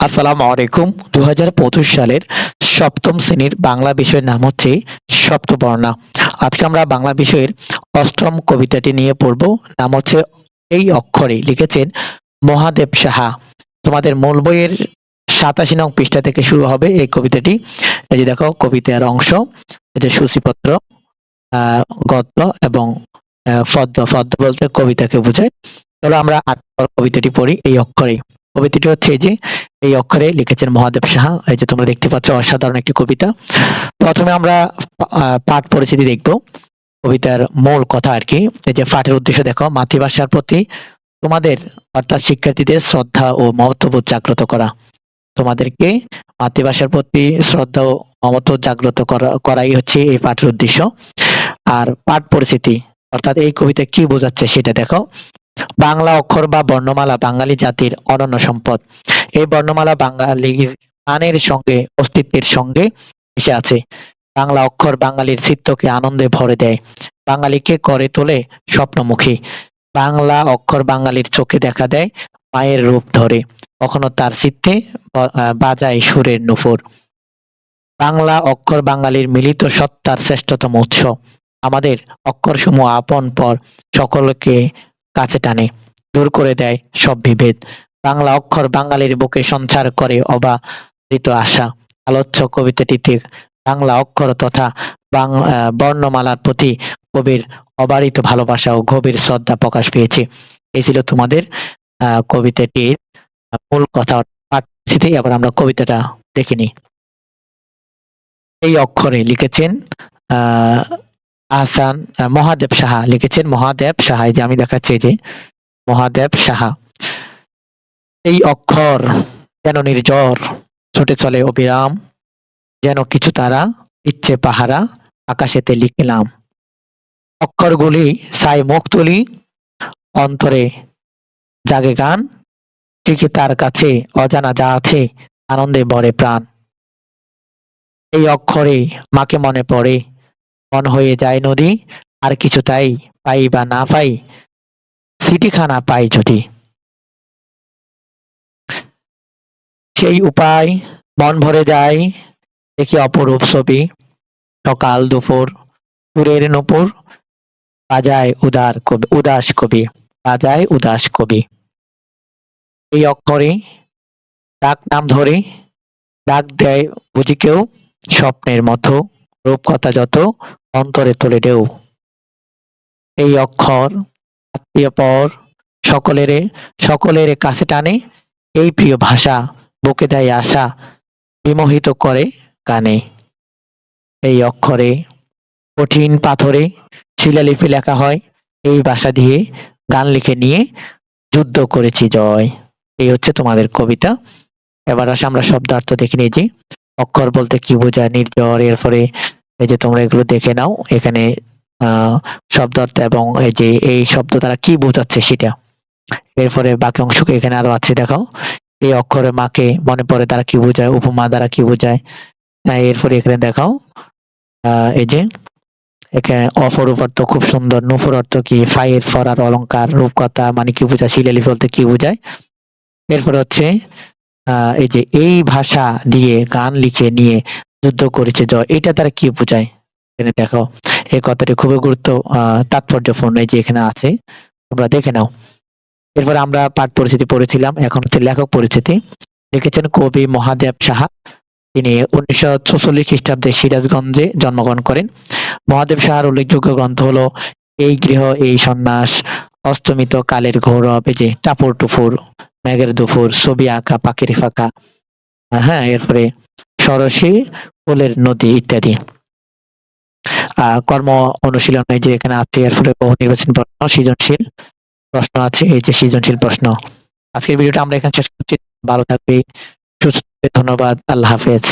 আসসালামু আলাইকুম। দু হাজার পঁচিশ সালের সপ্তম শ্রেণির বাংলা বিষয়ের নাম হচ্ছে সপ্তবর্ণা। আজকে আমরা বাংলা বিষয়ের অষ্টম কবিতাটি নিয়ে পড়ব। নাম হচ্ছে এই অক্ষরে লিখেছেন মহাদেব সাহা। তোমাদের মূল বইয়ের সাতাশি নং পৃষ্ঠা থেকে শুরু হবে এই কবিতাটি। এই যে দেখো কবিতার অংশ যে সূচিপত্র গদ্য এবং আহ, পদ্য পদ্য বলতে কবিতাকে বোঝায়। চলো আমরা আট কবিতাটি পড়ি এই অক্ষরে। কবিতাটি হচ্ছে এই যে, এই অক্ষরে লিখেছেন মহাদেব সাহা। এই যে তোমরা দেখতে পাচ্ছ, অসাধারণ একটি কবিতা। প্রথমে আমরা পাঠ পরিচিতি দেখব। কবিতার মূল কথা আর কি। এই যে পাঠের উদ্দেশ্য দেখো, মাতৃভাষার প্রতি তোমাদের, অর্থাৎ শিক্ষার্থীদের শ্রদ্ধা ও মহত্ববোধ জাগ্রত করা। তোমাদেরকে মাতৃভাষার প্রতি শ্রদ্ধা ও মমত্ব জাগ্রত করা, করাই হচ্ছে এই পাঠের উদ্দেশ্য। আর পাঠ পরিচিতি, অর্থাৎ এই কবিতা কি বোঝাচ্ছে সেটা দেখো। বাংলা অক্ষর বা বর্ণমালা বাঙালি জাতির অনন্য সম্পদ। এই বর্ণমালা বাঙালির প্রাণের সঙ্গে, অস্তিত্বের সঙ্গে মিশে আছে। বাংলা অক্ষর বাঙালির চিত্তকে আনন্দে ভরে দেয়। বাঙালিকে করে তোলে স্বপ্নমুখী। বাংলা অক্ষর বাঙালির চোখে দেখা দেয়, মায়ের রূপ ধরে। কখনো তার চিত্তে বাজায় সুরের নুপুর। বাংলা অক্ষর বাঙালির মিলিত সত্তার শ্রেষ্ঠতম উৎস। আমাদের অক্ষরসমূহ আপন পর সকলকে কাছে টানে, দূর করে দেয় সব বিভেদ। বাংলা অক্ষর বাঙালির বুকে সঞ্চার করে অবারিত আশা। আলোচ্য কবিতাটিতে বাংলা অক্ষর তথা বর্ণমালার প্রতি কবির অবারিত ভালোবাসা ও গভীর শ্রদ্ধা প্রকাশ পেয়েছে। এই ছিল তোমাদের কবিতাটির মূল কথা পাঠ্যসূচিতে আবার আমরা কবিতাটা দেখিনি এই অক্ষরে লিখেছেন, আহ আহসান আহ, মহাদেব সাহা লিখেছেন মহাদেব সাহা যে আমি দেখাচ্ছি যে মহাদেব সাহা। এই অক্ষর যেন নির্জর ছুটে চলে অবিরাম যেন কিছু তারা ইচ্ছে পাহারা আকাশেতে লিখলাম। অক্ষরগুলি সাই মুখ তুলি অন্তরে জাগে গান ঠিকই তার কাছে অজানা যা আছে আনন্দে ভরে প্রাণ। এই অক্ষরে মাকে মনে পড়ে মন হয়ে যায় নদী, আর কিছু তাই পাই বা না পাই, সিটিখানা পাই যদি সেই উপায় মন ভরে যায়, দেখি অপরূপ ছবি, সকাল, দুপুর, সুরের নুপুর, বাজায় উদার কবি, উদাস কবি, বাজায় উদাস কবি। এই অক্ষরে ডাক নাম ধরে, ডাক দেয় বুঝি কেউ, স্বপ্নের মতো, রূপকথা যত অন্তরে তোলে ঢেউ এই অক্ষর আত্মীয় পর সকলের সকলের কাছে টানে, এই প্রিয় ভাষা বুকে দেয় আশা, বিমোহিত করে গানে এই অক্ষরে কঠিন পাথরে শিলালিপি লেখা হয়, এই ভাষা দিয়ে গান লিখে নিয়ে যুদ্ধ করেছি জয়। এই হচ্ছে তোমাদের কবিতা। এবার আসে আমরা শব্দার্থ দেখে নিয়েছি অক্ষর বলতে কি বোঝায় নির্জর এরপরে এই যে তোমরা এগুলো দেখে নাও, এখানে শব্দার্থ এবং এই যে এই শব্দ দ্বারা কি বোঝাচ্ছে সেটা। এরপরে বাকি অংশকে এখানে আরও আছে, দেখাও। এই অক্ষরে মাকে মনে পড়ে দ্বারা কি বোঝায়, উপমা দ্বারা কি বোঝায়। এরপরে এখানে দেখাও। আহ, এই যে, এখানে অপরূপ অর্থ খুব সুন্দর, নুপুর অর্থ কি, ফাইয়ের ফরার অলংকার, রূপকথা মানে কি বোঝায় শিলালি বলতে কি বোঝায়। এরপরে হচ্ছে, আহ, এই যে এই ভাষা দিয়ে গান লিখে নিয়ে যুদ্ধ করেছে। জয় এটা তারা কি বোঝায়? এখানে দেখো এই কথাটি খুবই গুরুত্ব তাৎপর্যপূর্ণ যে এখানে আছে। তোমরা দেখে নাও। এরপরে আমরা পাঠ পরিচিতি পড়েছিলাম, এখন হচ্ছে লেখক পরিচিতি। লিখেছেন কবি মহাদেব সাহা। তিনি উনিশশো ছচল্লিশ খ্রিস্টাব্দে সিরাজগঞ্জে জন্মগ্রহণ করেন। মহাদেব সাহার উল্লেখযোগ্য গ্রন্থ হলো, এই গৃহ, এই সন্ন্যাস, অস্তমিত কালের গৌরব, এই যে টাপুর টুপুর, মেঘের দুপুর, ছবি আঁকা, পাখির ফাঁকা। হ্যাঁ এরপরে সরসী, ফুলের নদী ইত্যাদি। কর্ম অনুশীলনে যে এখানে আছে এর ফলে বহু নির্বাচন প্রশ্ন, সৃজনশীল প্রশ্ন আছে, এই যে সৃজনশীল প্রশ্ন। আজকের ভিডিওটা আমরা এখানে শেষ করছি। ভালো থাকবে সুস্থ। ধন্যবাদ, আল্লাহ হাফেজ।